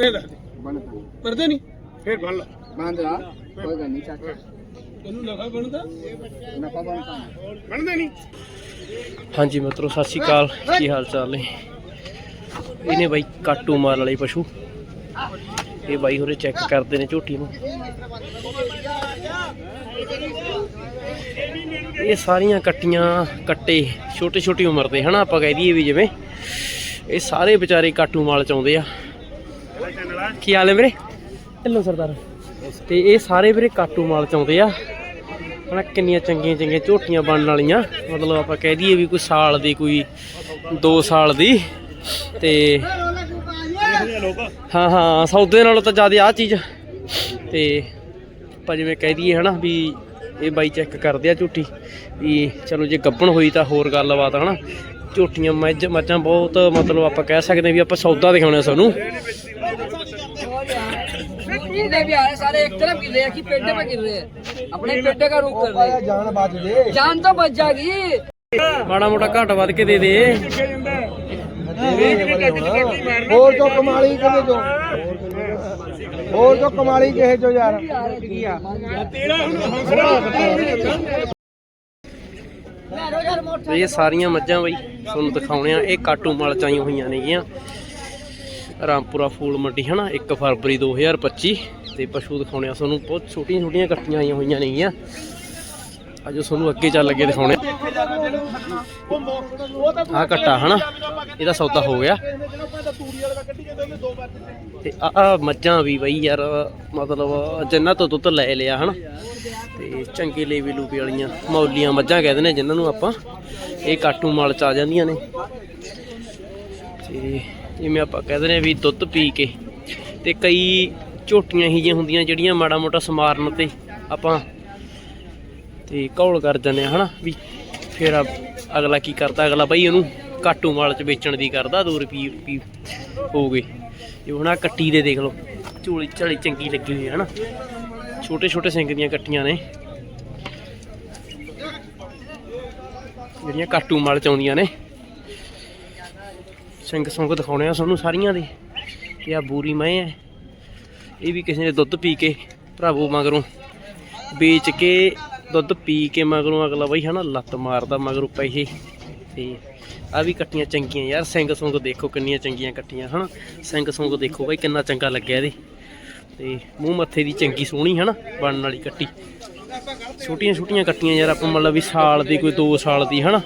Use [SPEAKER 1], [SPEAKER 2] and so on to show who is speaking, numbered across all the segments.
[SPEAKER 1] ਇਹ ਦੱਸ ਦੇ
[SPEAKER 2] ਬਣਦਾ
[SPEAKER 1] ਪਰਦੇ ਨਹੀਂ? ਫੇਰ ਬਣ ਲਾ।
[SPEAKER 2] ਬਾਂਦਰਾ ਕੋਈ ਗੱਲ ਨਹੀਂ ਚਾਚਾ।
[SPEAKER 1] ਤੈਨੂੰ ਨਫਾ ਬਣਦਾ?
[SPEAKER 2] ਨਫਾ ਬਣਦਾ।
[SPEAKER 1] ਬਣਦਾ ਨਹੀਂ।
[SPEAKER 3] ਹਾਂਜੀ ਮਿੱਤਰੋ ਸਤਿ ਸ਼੍ਰੀ ਅਕਾਲ। ਕੀ ਹਾਲ ਚਾਲ ਨੇ? ਇਹਨੇ ਬਾਈ ਕਾਟੂ ਮਾਲ ਵਾਲੇ ਪਸ਼ੂ। ਇਹ ਬਾਈ ਹੋਰੇ ਚੈੱਕ ਕਰਦੇ ਨੇ ਝੋਟੀ ਨੂੰ। ਇਹ ਸਾਰੀਆਂ ਕੱਟੀਆਂ ਕੱਟੇ ਛੋਟੇ ਛੋਟੀ ਉਮਰ ਦੇ ਹਨਾ? ਆਪਾਂ ਕਹਿ ਦਈਏ ਵੀ ਜਿਵੇਂ। ਇਹ ਸਾਰੇ ਵਿਚਾਰੇ ਕਾਟੂ ਮਾਲ ਚ ਆਉਂਦੇ ਆ। ਕੀ ਹਾਲ ਹੈ ਵੀਰੇ? ਢਿੱਲੋਂ ਸਰਦਾਰ। ਤੇ ਇਹ ਸਾਰੇ ਵੀਰੇ ਕਾਟੂ ਮਾਲ ਚ ਆਉਂਦੇ ਆ। ਹਨਾ ਕਿੰਨੀਆਂ ਚੰਗੀਆਂ ਚੰਗੀਆਂ ਝੋਟੀਆਂ ਬਣਨ ਵਾਲੀਆਂ। ਮਤਲਬ ਆਪਾਂ ਕਹਿ ਦਈਏ ਵੀ ਕੋਈ ਸਾਲ ਦੀ ਕੋਈ 2 ਸਾਲ ਦੀ। ਤੇ ਹਾਂ ਹਾਂ ਸੌਦੇ ਨਾਲੋਂ ਤਾਂ ਜ਼ਿਆਦਾ ਆ ਚੀਜ਼। ਤੇ ਆਪਾਂ ਜਿਵੇਂ ਕਹਿ ਦਈਏ ਹਨਾ ਵੀ ਇਹ ਬਾਈ ਚੈੱਕ ਕਰਦੇ ਆ ਝੋਟੀ। ਵੀ ਚਲੋ ਜੇ ਗੱਬਣ ਹੋਈ ਤਾਂ ਹੋਰ ਗੱਲਬਾਤ ਹਨਾ। ਝੋਟੀਆਂ ਮੱਝ ਮੱਝਾਂ ਬਹੁਤ ਮਤਲਬ ਆਪਾਂ ਕਹਿ ਸਕਦੇ ਵੀ ਆਪਾਂ ਸੌਦਾ ਦਿਖਾਉਣਾ ਸਾਨੂੰ
[SPEAKER 4] जितने भी आए सारे एक तरफ गिर रहे हैं कि पेटे पे गिर रहे हैं अपने पेटे का रुख कर रहे हैं
[SPEAKER 2] ਜਾਨ ਬਚ ਜੇ
[SPEAKER 4] जान तो बच जाएगी
[SPEAKER 3] ਮਾੜਾ ਮੋਟਾ ਘੱਟ ਵੱਧ ਕੇ ਦੇ ਦੇ
[SPEAKER 2] ਹੋਰ ਜੋ ਕਮਾਲੀ ਕਿਵੇਂ ਜੋ ਹੋਰ ਜੋ ਕਮਾਲੀ ਕਿਹੇ ਜੋ ਯਾਰ
[SPEAKER 3] ਤੇ ਇਹ ਸਾਰੀਆਂ ਮੱਝਾਂ ਬਈ ਤੁਹਾਨੂੰ ਦਿਖਾਉਣੇ ਆ ਇਹ ਕਾਟੂ ਮਾਲ ਚ ਆਈਆਂ ਹੋਈਆਂ ਨੇਗੀਆਂ ਰਾਮਪੁਰਾ ਫੂਲ ਮੰਡੀ, ਹਨਾ 1 ਫਰਵਰੀ 2025 ਤੇ ਪਸ਼ੂ ਦਿਖਾਉਣੇ ਆ ਤੁਹਾਨੂੰ, ਬਹੁਤ ਛੋਟੀਆਂ ਛੋਟੀਆਂ ਕੱਟੀਆਂ ਆਈਆਂ ਹੋਈਆਂ ਨੇਗੀਆਂ। ਅਜੋ ਤੁਹਾਨੂੰ ਅੱਗੇ ਚੱਲ ਕੇ ਦਿਖਾਉਣੇ। ਆ ਕੱਟਾ, ਹਨਾ, ਇਹਦਾ ਸੌਦਾ ਹੋ ਗਿਆ। ਤੇ ਆ ਮੱਝਾਂ ਵੀ ਬਈ ਯਾਰ, ਮਤਲਬ ਜਿੰਨਾ ਤੋਂ ਦੁੱਧ ਲੈ ਲਿਆ, ਹਨਾ। ਤੇ ਚੰਗੇ ਲੇਵੀ ਲੂਪੀ ਵਾਲੀਆਂ ਮੌਲੀਆਂ ਮੱਝਾਂ ਕਹਿੰਦੇ ਨੇ ਜਿਨ੍ਹਾਂ ਨੂੰ ਆਪਾਂ। ਇਹ ਕਾਟੂ ਮਾਲ ਚ ਆ ਜਾਂਦੀਆਂ ਨੇ। ਤੇ ਜਿਵੇਂ ਆਪਾਂ ਕਹਿ ਦਿੰਦੇ ਨੇ ਵੀ ਦੁੱਧ ਪੀ ਕੇ ਤੇ ਕਈ ਝੋਟੀਆਂ ਹੀ ਜਿਹੀਆਂ ਹੁੰਦੀਆਂ ਜਿਹੜੀਆਂ ਮਾੜਾ ਮੋਟਾ ਸਮਾਰਨ ਤੇ ਆਪਾਂ ਤੇ ਕੌਲ ਕਰ ਜਾਂਦੇ ਆ, ਹਨਾ? ਵੀ ਫਿਰ ਅਗਲਾ ਕੀ ਕਰਦਾ? ਅਗਲਾ ਬਈ ਉਹਨੂੰ ਕਾਟੂ ਮਾਲ ਚ ਵੇਚਣ ਦੀ ਕਰਦਾ 2 ਰੁਪਏ ਰੁਪਏ ਹੋ ਗਏ। ਇਹ ਹੁਣ ਆਹ ਕੱਟੀ ਦੇ ਦੇਖ ਲਓ, ਝੋਲੀ ਝੜੀ ਚੰਗੀ ਲੱਗੀ ਹੋਈ ਹੈ ਹਨਾ? ਛੋਟੇ ਛੋਟੇ ਸਿੰਗ ਦੀਆਂ ਕੱਟੀਆਂ ਨੇ। ਜਿਹੜੀਆਂ ਕਾਟੂ ਮਾਲ ਚ ਆਉਂਦੀਆਂ ਨੇ। ਸਿੰਘ ਸੰਗ ਦਿਖਾਉਣੇ ਆ ਤੁਹਾਨੂੰ ਸਾਰੀਆਂ ਦੇ। ਤੇ ਆ ਬੂਰੀ ਮੈਂ ਹੈ ਇਹ ਵੀ ਕਿਸੇ ਨੇ ਦੁੱਧ ਪੀ ਕੇ ਭਰਾਵੋ ਮਗਰੋਂ ਵੇਚ ਕੇ ਦੁੱਧ ਪੀ ਕੇ ਮਗਰੋਂ ਅਗਲਾ ਬਈ ਹਨਾ ਲੱਤ ਮਾਰਦਾ ਮਗਰੋਂ ਪੈਸੇ। ਤੇ ਆ ਵੀ ਕੱਟੀਆਂ ਚੰਗੀਆਂ ਯਾਰ, ਸਿੰਘ ਸੁੰਗ ਦੇਖੋ ਕਿੰਨੀਆਂ ਚੰਗੀਆਂ ਕੱਟੀਆਂ ਹਨਾ। ਸਿੰਘ ਸੁੰਗ ਦੇਖੋ ਬਈ ਕਿੰਨਾ ਚੰਗਾ ਲੱਗਿਆ ਇਹਦੇ। ਤੇ ਮੂੰਹ ਮੱਥੇ ਦੀ ਚੰਗੀ ਸੋਹਣੀ ਹਨਾ, ਬਣਨ ਵਾਲੀ ਕੱਟੀ। ਛੋਟੀਆਂ ਛੋਟੀਆਂ ਕੱਟੀਆਂ ਯਾਰ ਆਪਾਂ ਮਤਲਬ ਵੀ ਸਾਲ ਦੀ ਕੋਈ 2 ਸਾਲ ਦੀ ਹਨਾ।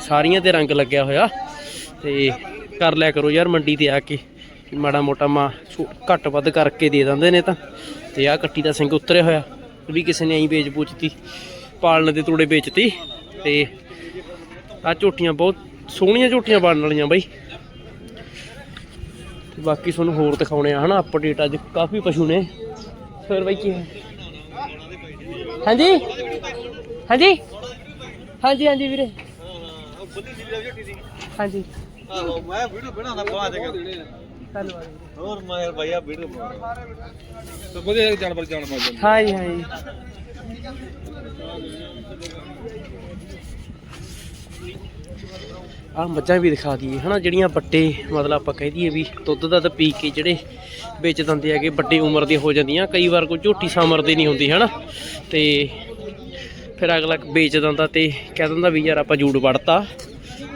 [SPEAKER 3] ਸਾਰੀਆਂ ਤੇ ਰੰਗ ਲੱਗਿਆ ਹੋਇਆ। ਤੇ ਕਰ ਲਿਆ ਕਰੋ ਯਾਰ ਮੰਡੀ ਤੇ ਆ ਕੇ। ਮਾੜਾ ਮੋਟਾ ਮਾ ਘੱਟ ਵੱਧ ਕਰਕੇ ਦੇ ਦਿੰਦੇ ਨੇ ਤਾਂ। ਤੇ ਆ ਕੱਟੀ ਦਾ ਸਿੰਘ ਉਤਰਿਆ ਹੋਇਆ, ਵੀ ਕਿਸੇ ਨੇ ਐਂ ਵੇਚ ਪੁੱਛਤੀ ਪਾਲਣ ਦੇ ਤੋੜੇ ਵੇਚਤੀ। ਤੇ ਆ ਝੋਟੀਆਂ ਬਹੁਤ ਸੋਹਣੀਆਂ ਝੋਟੀਆਂ ਬਣਨ ਵਾਲੀਆਂ ਬਾਈ। ਤੇ ਬਾਕੀ ਤੁਹਾਨੂੰ ਹੋਰ ਦਿਖਾਉਣੇ ਆ, ਹਨਾ ਅਪਡੇਟ ਅੱਜ ਕਾਫੀ ਪਸ਼ੂ ਨੇ। ਫਿਰ ਬਾਈ ਕੀ ਹਾਂਜੀ? ਹਾਂਜੀ? ਹਾਂਜੀ ਹਾਂਜੀ ਵੀਰੇ। ਹਾਂਜੀ।
[SPEAKER 5] ਆਹੋ ਮੈਂ ਵੀਡੀਓ ਬਣਾਉਣਾ ਪਾ ਦੇ
[SPEAKER 3] ਧੰਨਵਾਦ।
[SPEAKER 5] ਹੋਰ ਮੈਂ ਭਈਆ ਵੀਡੀਓ
[SPEAKER 1] ਤਾਂ ਵਧੀਆ ਜਾਨਵਰ ਜਾਨ ਪਾ ਜਾਂਦੇ।
[SPEAKER 3] ਹਾਂਜੀ ਹਾਂਜੀ ਆ ਮੱਝਾਂ ਵੀ ਦਿਖਾ ਦਈਏ ਹਨਾ ਜਿਹੜੀਆਂ ਵੱਡੇ ਮਤਲਬ ਆਪਾਂ ਕਹਿ ਦਈਏ ਵੀ ਦੁੱਧ ਦਾ ਤਾਂ ਪੀ ਕੇ ਜਿਹੜੇ ਵੇਚ ਦਿੰਦੇ ਹੈਗੇ ਵੱਡੀ ਉਮਰ ਦੇ ਹੋ ਜਾਂਦੀਆਂ ਕਈ ਵਾਰ ਕੋਈ ਝੋਟੀ ਸਮਰ ਦੀ ਨਹੀਂ ਹੁੰਦੀ ਹਨਾ। ਤੇ ਫਿਰ ਅਗਲਾ ਵੇਚ ਦਿੰਦਾ ਤੇ ਕਹਿ ਦਿੰਦਾ ਵੀ ਯਾਰ ਆਪਾਂ ਜੂੜ ਵੜਤਾ।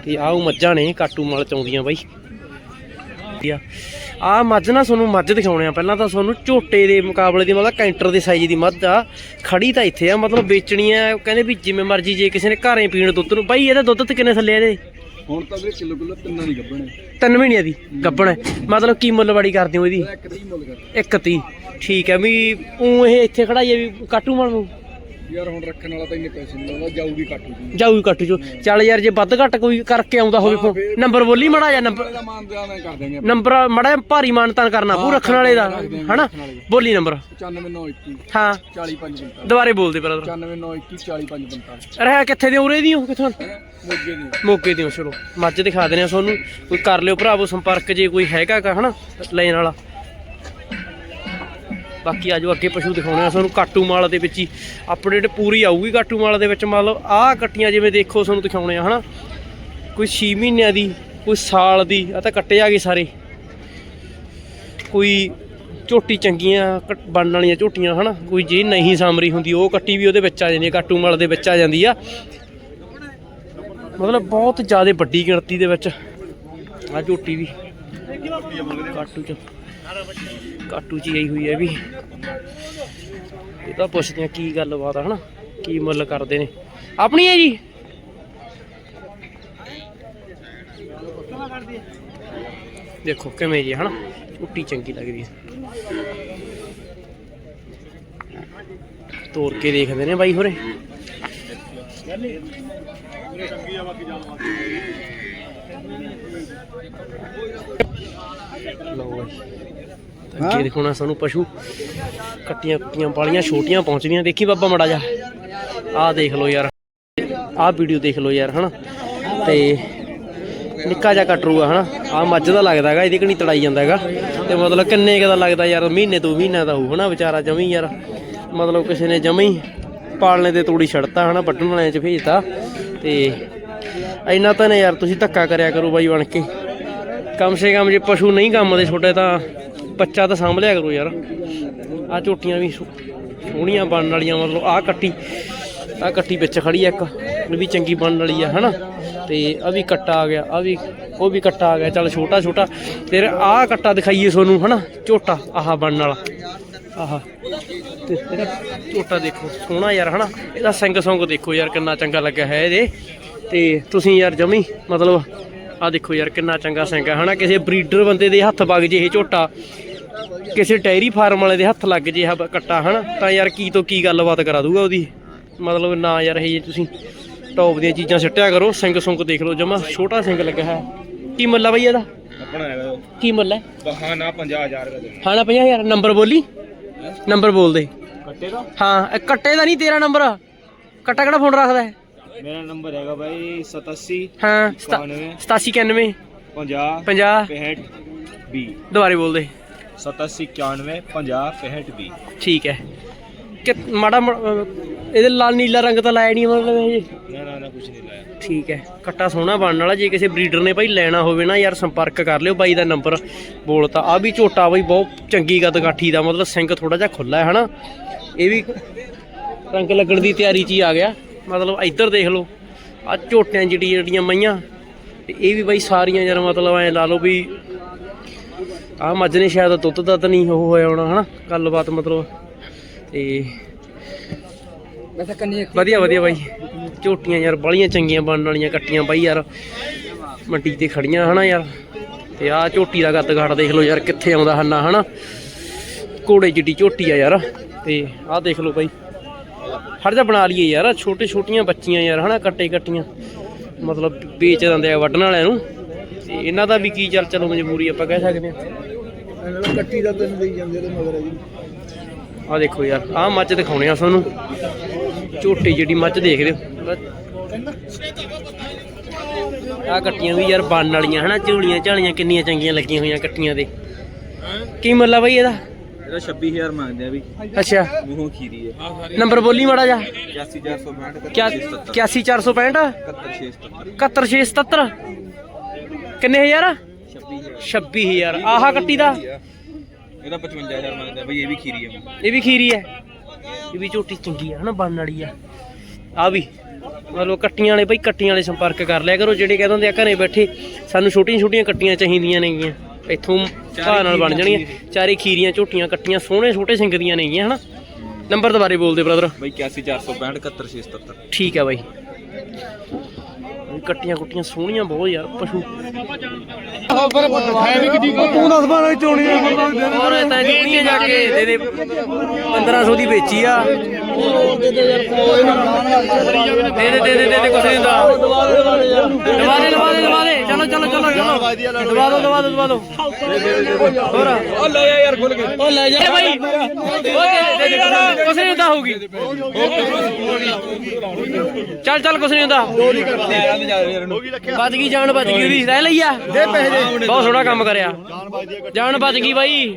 [SPEAKER 3] ਤੇ ਆਹ ਉਹ ਮੱਝਾਂ ਨੇ ਕਾਟੂ ਮਾਲ ਚ ਆਉਂਦੀਆਂ ਬਾਈ। ਆ ਆ ਮੱਝ ਨਾ ਤੁਹਾਨੂੰ ਮੱਝ ਦਿਖਾਉਣੇ ਆ। ਪਹਿਲਾਂ ਤਾਂ ਤੁਹਾਨੂੰ ਝੋਟੇ ਦੇ ਮੁਕਾਬਲੇ ਦੀ ਮਤਲਬ ਕੈਂਟਰ ਦੇ ਸਾਈਜ਼ ਦੀ ਮੱਝ ਆ। ਖੜੀ ਤਾਂ ਇੱਥੇ ਆ ਮਤਲਬ ਵੇਚਣੀ ਆ। ਕਹਿੰਦੇ ਵੀ ਜਿਵੇਂ ਮਰਜ਼ੀ ਜੇ ਕਿਸੇ ਨੇ ਘਰੇ ਪੀਣ ਦੁੱਧ ਨੂੰ। ਬਾਈ ਇਹਦਾ ਦੁੱਧ ਤੇ ਕਿੰਨੇ ਥੱਲੇ ਇਹਦੇ?
[SPEAKER 2] ਹੁਣ ਤਾਂ ਵੀਰੇ ਕਿਲੋ ਕਿਲੋ ਤਿੰਨਾਂ ਨਹੀਂ ਗੱਬਣੇ
[SPEAKER 3] ਤਿੰਨ ਮਹੀਨਿਆਂ ਦੀ ਗੱਬਣ ਹੈ। ਮਤਲਬ ਕੀ ਮੁੱਲਵਾੜੀ ਕਰਦੇ ਹੋ ਇਹਦੀ?
[SPEAKER 2] ਇੱਕ ਦੀ ਮੁੱਲ ਕਰ
[SPEAKER 3] ਇੱਕ ਤੀ ਠੀਕ ਹੈ ਵੀ ਉਹ ਇਹ ਇੱਥੇ ਖੜਾਈ ਹੈ ਵੀ ਕਾਟੂ ਮਣ ਨੂੰ?
[SPEAKER 2] ਯਾਰ ਹੁਣ ਰੱਖਣ ਵਾਲਾ ਤਾਂ ਇੰਨੇ ਪੈਸੇ ਨਹੀਂ ਲਾਉਂਦਾ ਜਾਊਗੀ ਕਾਟੂ ਜੀ
[SPEAKER 3] ਜਾਊ ਕੱਟ ਜੋ। ਚੱਲ ਯਾਰ ਜੇ ਵੱਧ ਘੱਟ ਕੋਈ ਕਰਕੇ ਆਉਂਦਾ ਹੋਵੇ ਫੋਨ ਨੰਬਰ ਬੋਲੀ ਮੜਾ ਜਾ ਨੰਬਰ
[SPEAKER 2] ਇਹਦਾ ਮਾਨ ਦਿਆਂ ਕਰ ਦੇਂਗੇ
[SPEAKER 3] ਨੰਬਰ ਮੜਾ ਭਾਰੀ ਮਾਨਤਾਨ ਕਰਨਾ ਪੂ ਰੱਖਣ ਵਾਲੇ ਦਾ। ਹਨਾ? ਬੋਲੀ ਨੰਬਰ।
[SPEAKER 2] 95921
[SPEAKER 3] ਹਾਂ।
[SPEAKER 2] 4545
[SPEAKER 3] ਦੁਬਾਰੇ ਬੋਲ ਦੇ ਬ੍ਰਦਰ
[SPEAKER 2] 95921 4545
[SPEAKER 3] ਰਹਿ ਕਿੱਥੇ ਦੇ ਉਰੇ ਦੀ ਹੋ? ਕਿੱਥੋਂ
[SPEAKER 2] ਮੋਗੇ ਦੀ
[SPEAKER 3] ਮੋਗੇ ਦੀ ਚਲੋ। ਮੱਝ ਦਿਖਾ ਦੇਣੇ ਆ ਤੁਹਾਨੂੰ। ਕੋਈ ਕਰ ਲਿਓ ਭਰਾਵੋ ਸੰਪਰਕ ਜੇ ਕੋਈ ਹੈਗਾ ਹਨਾ? ਲੈਣ ਵਾਲਾ। ਬਾਕੀ ਆਜੋ ਅੱਗੇ ਪਸ਼ੂ ਦਿਖਾਉਣੇ ਆ ਤੁਹਾਨੂੰ ਕਾਟੂ ਮਾਲ ਦੇ ਵਿੱਚ ਹੀ ਅਪਡੇਟ ਪੂਰੀ ਆਊਗੀ ਕਾਟੂ ਮਾਲ ਦੇ ਵਿੱਚ, ਮਤਲਬ ਆਹ ਕੱਟੀਆਂ ਜਿਵੇਂ ਦੇਖੋ ਤੁਹਾਨੂੰ ਦਿਖਾਉਣੇ ਆ, ਹਨਾ? ਕੋਈ 6 ਮਹੀਨਿਆਂ ਦੀ, ਕੋਈ ਸਾਲ ਦੀ ਆ ਤਾਂ ਕੱਟੇ ਆ ਗਏ ਸਾਰੇ। ਕੋਈ ਝੋਟੀ ਚੰਗੀਆਂ ਕੱਟ- ਬਣਨ ਵਾਲੀਆਂ ਝੋਟੀਆਂ, ਹਨਾ? ਕੋਈ ਜੇ ਨਹੀਂ ਸਾਮਰੀ ਹੁੰਦੀ, ਉਹ ਕੱਟੀ ਵੀ ਉਹਦੇ ਵਿੱਚ ਆ ਜਾਂਦੀ ਹੈ ਕਾਟੂ ਮਾਲ ਦੇ ਵਿੱਚ ਆ ਜਾਂਦੀ ਆ। ਮਤਲਬ ਬਹੁਤ ਜ਼ਿਆਦਾ ਵੱਡੀ ਗਿਣਤੀ ਦੇ ਵਿੱਚ ਆ ਝੋਟੀ ਵੀ। ਕਾਟੂ ਚ। ਕਾਟੂ ਚ ਆਈ ਹੋਈ ਹੈ ਵੀ। ਇਹ ਤਾਂ ਪੁੱਛਦੇ ਆ ਕੀ ਗੱਲਬਾਤ ਆ, ਹਨਾ? ਕੀ ਮੁੱਲ ਕਰਦੇ ਨੇ। ਆਪਣੀ ਹੈ ਜੀ? ਦੇਖੋ ਕਿਵੇਂ ਜੀ, ਹਨਾ? ਝੋਟੀ ਚੰਗੀ ਲੱਗਦੀ ਹੈ। ਤੋੜ ਕੇ ਦੇਖਦੇ ਨੇ ਬਾਈ ਹੋਰੇ। ਲਓ ਬਾਈ। ਅੱਗੇ ਦੇਖੋ ਨਾ ਸਾਨੂੰ ਪਸ਼ੂ। ਕੱਟੀਆਂ ਕੁੱਟੀਆਂ ਵਾਲੀਆਂ ਛੋਟੀਆਂ ਪਹੁੰਚਦੀਆਂ ਦੇਖੀ ਬਾਬਾ ਮੜਾ ਜਾ ਆਹ ਦੇਖ ਲਓ ਯਾਰ। ਆਹ ਵੀਡੀਓ ਦੇਖ ਲਓ ਯਾਰ ਹਨਾ? ਤੇ ਨਿੱਕਾ ਜਿਹਾ ਕਟਰੂਗਾ ਹਨਾ? ਆਹ ਮੱਝ ਦਾ ਲੱਗਦਾ ਹੈਗਾ ਇਹਦੀ ਕਣੀ ਤੜਾਈ ਜਾਂਦਾ ਹੈਗਾ। ਤੇ ਮਤਲਬ ਕਿੰਨੇ ਕੁ ਦਾ ਲੱਗਦਾ ਯਾਰ? ਮਹੀਨੇ ਤੋਂ ਮਹੀਨਾ ਦਾ ਹੋਊ ਹਨਾ? ਵਿਚਾਰਾ ਜਮੀ ਯਾਰ। ਮਤਲਬ ਕਿਸੇ ਨੇ ਜਮੀ ਪਾਲਣੇ ਤੇ ਤੋੜੀ ਛੱਡਤਾ ਹਨਾ? ਵੱਢਣ ਵਾਲਿਆਂ ਚ ਭੇਜਤਾ। ਤੇ ਇੰਨਾ ਤਾਂ ਨੇ ਯਾਰ ਤੁਸੀਂ ਧੱਕਾ ਕਰਿਆ ਕਰੋ ਬਾਈ ਬਣ ਕੇ। ਕਮ ਸੇ ਕਮ ਜੇ ਪਸ਼ੂ ਨਹੀਂ ਕੰਮ ਦੇ ਛੋਟੇ ਤਾਂ ਬੱਚਾ ਤਾਂ ਸਾਂਭ ਲਿਆ ਕਰੋ ਯਾਰ। ਆ ਝੋਟੀਆਂ ਵੀ ਸੋਹਣੀਆਂ ਬਣਨ ਵਾਲੀਆਂ, ਮਤਲਬ ਆ ਕੱਟੀ ਆ ਕੱਟੀ ਵਿੱਚ ਖੜੀ ਆ ਇੱਕ। ਇਹ ਵੀ ਚੰਗੀ ਬਣਨ ਵਾਲੀ ਆ, ਹਨਾ? ਤੇ ਆ ਵੀ ਕੱਟਾ ਆ ਗਿਆ ਆ ਵੀ ਉਹ ਵੀ ਕੱਟਾ ਆ ਗਿਆ। ਚੱਲ ਛੋਟਾ ਛੋਟਾ। ਫਿਰ ਆ ਕੱਟਾ ਦਿਖਾਈਏ ਤੁਹਾਨੂੰ, ਹਨਾ? ਝੋਟਾ, ਆਹ ਬਣਨ ਵਾਲਾ। ਆਹ। ਤੇ ਇਹਦਾ ਝੋਟਾ ਦੇਖੋ, ਸੋਹਣਾ ਯਾਰ, ਹਨਾ? ਇਹਦਾ ਸਿੰਗ ਸੰਗ ਦੇਖੋ ਯਾਰ, ਕਿੰਨਾ ਚੰਗਾ ਲੱਗਾ ਹੈ ਇਹਦੇ। ਤੇ ਤੁਸੀਂ ਯਾਰ ਜਮੀ, ਮਤਲਬ ਆ ਦੇਖੋ ਯਾਰ ਕਿੰਨਾ ਚੰਗਾ ਸਿੰਘ ਹੈ ਹਨਾ? ਕਿਸੇ ਬਰੀਡਰ ਬੰਦੇ ਦੇ ਹੱਥ ਵਗ ਜੇ ਇਹ ਝੋਟਾ। ਕਿਸੇ ਡੈਰੀ ਫਾਰਮ ਵਾਲੇ ਦੇ ਹੱਥ ਲੱਗ ਜੇ ਇਹ ਕੱਟਾ ਹਨਾ? ਤਾਂ ਯਾਰ ਕੀ ਤੋਂ ਕੀ ਗੱਲਬਾਤ ਕਰਾ ਦੂਗਾ ਉਹਦੀ? ਮਤਲਬ ਨਾ ਯਾਰ ਇਹ ਜੇ ਤੁਸੀਂ ਟੌਪ ਦੀਆਂ ਚੀਜ਼ਾਂ ਸਿੱਟਿਆ ਕਰੋ ਸਿੰਘ ਸੁੰਗ ਦੇਖ ਲਓ ਜਮਾ ਛੋਟਾ ਸਿੰਘ ਲੱਗਿਆ ਹੈ। ਕੀ ਮੁੱਲ ਆ ਬਈ ਇਹਦਾ?
[SPEAKER 1] ਆਪਣਾ ਹੈਗਾ
[SPEAKER 3] ਕੀ ਮੁੱਲ ਹੈ?
[SPEAKER 1] ਬਹਾਨਾ 50000 ਦਾ ਦੇਣਾ।
[SPEAKER 3] ਹਾਂ ਨਾ 50000 ਨੰਬਰ ਬੋਲੀ? ਨੰਬਰ ਬੋਲ ਦੇ
[SPEAKER 1] ਕੱਟੇ ਦਾ?
[SPEAKER 3] ਹਾਂ ਕੱਟੇ ਦਾ ਨਹੀਂ ਤੇਰਾ ਨੰਬਰ ਕੱਟਾ ਕਿਹੜਾ ਫੋਨ ਰੱਖਦਾ ਹੈ?
[SPEAKER 1] ਮੇਰਾ ਨੰਬਰ ਹੈਗਾ ਬਾਈ 87
[SPEAKER 3] ਹਾਂ
[SPEAKER 1] 91
[SPEAKER 3] 8791
[SPEAKER 1] 50
[SPEAKER 3] 50
[SPEAKER 1] 65 20
[SPEAKER 3] ਦੁਬਾਰੇ ਬੋਲ ਦੇ।
[SPEAKER 1] 87 91 50 65 20
[SPEAKER 3] ਠੀਕ ਹੈ। ਕਿ ਮਾੜਾ ਇਹਦੇ ਲਾਲ ਨੀਲਾ ਰੰਗ ਤਾਂ ਲਾਇਆ ਨਹੀਂ ਮਤਲਬ ਇਹ।
[SPEAKER 1] ਨਾ ਨਾ ਨਾ ਕੁਝ ਨਹੀਂ ਲਾਇਆ।
[SPEAKER 3] ਠੀਕ ਹੈ। ਕੱਟਾ ਸੋਹਣਾ ਬਣਨ ਵਾਲਾ ਜੇ ਕਿਸੇ ਬਰੀਡਰ ਨੇ ਭਾਈ ਲੈਣਾ ਹੋਵੇ ਨਾ ਯਾਰ ਸੰਪਰਕ ਕਰ ਲਿਓ ਬਾਈ ਦਾ ਨੰਬਰ। ਬੋਲਤਾ ਆ ਵੀ ਝੋਟਾ ਬਾਈ ਬਹੁਤ ਚੰਗੀ ਗਦਗਾਠੀ ਦਾ ਮਤਲਬ ਸਿੰਘ ਥੋੜਾ ਜਿਹਾ ਖੁੱਲਾ ਹੈ ਹਨਾ? ਇਹ ਵੀ ਰੰਗ ਲੱਗਣ ਦੀ ਤਿਆਰੀ 'ਚ ਹੀ ਆ ਗਿਆ। ਮਤਲਬ ਇੱਧਰ ਦੇਖ ਲਓ ਆ ਝੋਟਿਆਂ ਜਿਹੜੀ ਜਿਹੜੀਆਂ ਮਈਆਂ ਤੇ ਇਹ ਵੀ ਬਾਈ ਸਾਰੀਆਂ ਯਾਰ ਮਤਲਬ ਐ ਲਾ ਲਓ ਵੀ ਆ ਮੱਝ ਨੇ ਸ਼ਾਇਦ ਦੁੱਧ ਦਾ ਨਹੀਂ ਉਹ ਹੋਇਆ ਹੋਣਾ ਹਨਾ? ਗੱਲਬਾਤ ਮਤਲਬ ਤੇ ਵਧੀਆ ਵਧੀਆ ਬਾਈ। ਝੋਟੀਆਂ ਯਾਰ ਬਾਲੀਆਂ ਚੰਗੀਆਂ ਬਣਨ ਵਾਲੀਆਂ ਕੱਟੀਆਂ ਬਾਈ ਯਾਰ। ਮੰਡੀ ਤੇ ਖੜੀਆਂ ਹਨਾ ਯਾਰ? ਤੇ ਆ ਝੋਟੀ ਦਾ ਗੱਤ ਘਾੜ ਦੇਖ ਲਓ ਯਾਰ ਕਿੱਥੇ ਆਉਂਦਾ ਹੰਨਾ ਹਨਾ? ਕੋੜੇ ਜਿੱਡੀ ਝੋਟੀ ਆ ਯਾਰ ਤੇ ਆਹ ਦੇਖ ਲਓ ਬਾਈ। ਹਰ ਜਾ ਬਣਾ ਲਈਏ ਯਾਰ ਛੋਟੇ ਛੋਟੀਆਂ ਬੱਚੀਆਂ ਯਾਰ ਹਨਾ ਕੱਟੇ ਕੱਟੀਆਂ। ਮਤਲਬ ਵੇਚ ਦਿੰਦੇ ਆ ਵੱਢਣ ਵਾਲਿਆਂ ਨੂੰ। ਤੇ ਇਹਨਾਂ ਦਾ ਵੀ ਕੀ ਚੱਲ ਚਲੋ ਮਜਬੂਰੀ ਆਪਾਂ ਕਹਿ ਸਕਦੇ ਆ
[SPEAKER 2] ਕੱਟੀ ਦਾ ਤਿੰਨ ਦੇਈ ਜਾਂਦੇ ਨੇ ਮਗਰ ਜੀ।
[SPEAKER 3] ਆ ਦੇਖੋ ਯਾਰ ਆਹ ਮੱਝ ਦਿਖਾਉਣੇ ਆ ਤੁਹਾਨੂੰ। ਝੋਟੀ ਜਿਹੜੀ ਮੱਝ ਦੇਖਦੇ ਹੋ। ਆ ਕੱਟੀਆਂ ਵੀ ਯਾਰ ਬਣਨ ਵਾਲੀਆਂ ਹਨਾ ਝੋਲੀਆਂ ਝਾਲੀਆਂ ਕਿੰਨੀਆਂ ਚੰਗੀਆਂ ਲੱਗੀਆਂ ਹੋਈਆਂ ਕੱਟੀਆਂ ਦੇ। ਕੀ ਮੁੱਲ ਆ ਬਾਈ ਇਹਦਾ?
[SPEAKER 5] ਇਹਦਾ 26000 ਮੰਗਦੇ ਆ ਵੀ।
[SPEAKER 3] ਅੱਛਾ।
[SPEAKER 5] ਮੂੰਹੋਂ ਖੀਰੀ ਹੈ।
[SPEAKER 3] ਨੰਬਰ ਬੋਲੀ ਮਾੜਾ ਜਾ
[SPEAKER 5] 84465
[SPEAKER 3] ਕਿਆ 81465 71677 ਕਿੰਨੇ ਹਜ਼ਾਰ? 26000 ਆਹ ਕੱਟੀ ਦਾ।
[SPEAKER 5] ਇਹਦਾ 55000 ਮੰਗਦੇ ਆ ਬਈ ਇਹ ਵੀ ਖੀਰੀ ਹੈ।
[SPEAKER 3] ਇਹ ਵੀ ਖੀਰੀ ਹੈ। ਇਹ ਵੀ ਝੋਟੀ ਚੰਗੀ ਆ ਹਨਾ ਬਣਨ ਵਾਲੀ ਆ। ਆ ਵੀ। ਮਤਲਬ ਕੱਟੀਆਂ ਵਾਲੇ ਬਈ ਕੱਟੀਆਂ ਵਾਲੇ ਸੰਪਰਕ ਕਰ ਲਿਆ ਕਰੋ ਜਿਹੜੇ ਕਹਿੰਦੇ ਹੁੰਦੇ ਆ ਘਰੇ ਬੈਠੇ ਸਾਨੂੰ ਛੋਟੀਆਂ ਛੋਟੀਆਂ ਕੱਟੀਆਂ ਚਾਹੀਦੀਆਂ ਨੇਗੀਆਂ। ਇੱਥੋਂ ਘਾਹ ਨਾਲ ਬਣ ਜਾਣਗੀਆਂ ਚਾਰੇ ਖੀਰੀਆਂ ਝੋਟੀਆਂ ਕੱਟੀਆਂ ਸੋਹਣੇ ਛੋਟੇ ਸਿੰਘ ਦੀਆਂ ਨੇਗੀਆਂ ਹਨਾ? ਨੰਬਰ ਦੁਬਾਰੇ ਬੋਲ ਦੇ ਬ੍ਰਦਰ
[SPEAKER 5] ਬਈ 84465 71677
[SPEAKER 3] ਠੀਕ ਹੈ ਬਾਈ। ਕੱਟੀਆਂ ਕੁੱਟੀਆਂ ਸੋਹਣੀਆਂ ਬਹੁਤ ਯਾਰ ਪਸ਼ੂ।
[SPEAKER 2] ਤੂੰ ਦੱਸ ਬਾਰੇ ਚੋਣੀ
[SPEAKER 3] ਹੋਰ ਤਾਂ ਜੁੜੀਆਂ ਜਾ ਕੇ ਦੇ ਦੇ 1500 ਦੀ ਵੇਚੀ ਆ। ਦੇ ਦੇ ਦੇ। ਦੇ ਦੇ ਦੇ ਕੁਛ ਨਹੀਂ ਹੁੰਦਾ ਦਵਾ ਦੇ ਦਵਾ ਦੇ ਦਵਾ ਦੇ ਚਲੋ ਚਲੋ ਚਲੋ ਚਲੋ ਦਵਾ ਦੋ ਦਵਾ ਦੋ ਦਵਾ ਦੋ ਹੋਰ ਉਹ ਲੈ ਜਾ ਯਾਰ ਖੁੱਲ ਕੇ ਉਹ ਲੈ ਜਾ ਭਾਈ ਉਹ ਦੇ ਦੇ ਦੇ ਕੁਛ ਨਹੀਂ ਹੁੰਦਾ ਹੋਊਗੀ ਚੱਲ ਚੱਲ ਕੁਛ ਨਹੀਂ ਹੁੰਦਾ ਬਚ ਗਈ ਜਾਨ ਬਚ ਗਈ। ਉਹਦੀ ਰਹਿ ਲਈ ਆ ਦੇ ਪੈਸੇ ਬਹੁਤ ਸੋਹਣਾ ਕੰਮ ਕਰਿਆ ਜਾਨ ਬਚ ਗਈ ਬਾਈ।